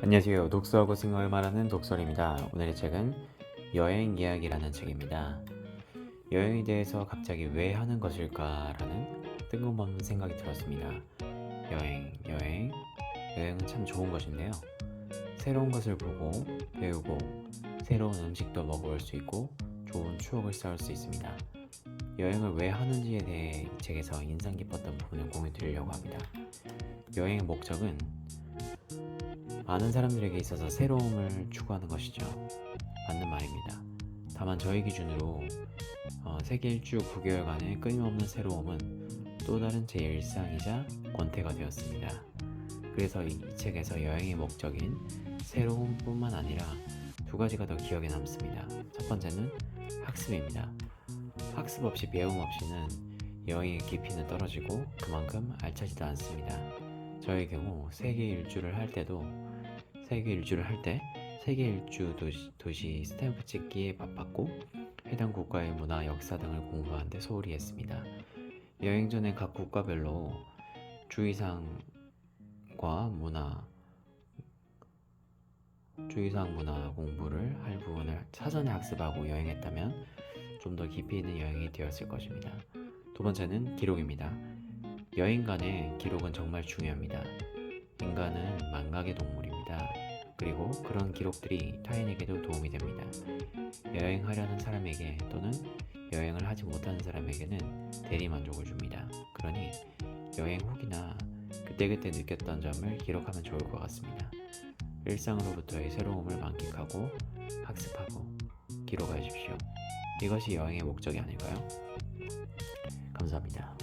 안녕하세요. 독서하고 생각을 말하는 독설입니다. 오늘의 책은 여행 이야기라는 책입니다. 여행에 대해서 갑자기 왜 하는 것일까라는 뜬금없는 생각이 들었습니다. 여행, 여행, 여행은 참 좋은 것인데요. 새로운 것을 보고 배우고 새로운 음식도 먹어볼 수 있고 좋은 추억을 쌓을 수 있습니다. 여행을 왜 하는지에 대해 이 책에서 인상 깊었던 부분을 공유 드리려고 합니다. 여행의 목적은 많은 사람들에게 있어서 새로움을 추구하는 것이죠. 맞는 말입니다. 다만 저희 기준으로 어, 세계 일주 9개월간의 끊임없는 새로움은 또 다른 제 일상이자 권태가 되었습니다. 그래서 이, 이 책에서 여행의 목적인 새로움뿐만 아니라 두 가지가 더 기억에 남습니다. 첫 번째는 학습입니다. 학습 없이 배움 없이는 여행의 깊이는 떨어지고 그만큼 알차지도 않습니다. 저의 경우 세계 일주를 할 때도 세계 일주를 할 때 세계 일주 도시, 도시 스탬프 찍기에 바빴고 해당 국가의 문화, 역사 등을 공부하는데 소홀히 했습니다. 여행 전에 각 국가별로 주의사항과 문화 주의사항 문화 공부를 할 부분을 사전에 학습하고 여행했다면 좀 더 깊이 있는 여행이 되었을 것입니다. 두 번째는 기록입니다. 여행 간의 기록은 정말 중요합니다. 인간은 망각의 동물입니다. 그리고 그런 기록들이 타인에게도 도움이 됩니다. 여행하려는 사람에게 또는 여행을 하지 못하는 사람에게는 대리 만족을 줍니다. 그러니 여행 후기나 그때그때 느꼈던 점을 기록하면 좋을 것 같습니다. 일상으로부터의 새로움을 만끽하고 학습하고 기록하십시오. 이것이 여행의 목적이 아닐까요? 감사합니다.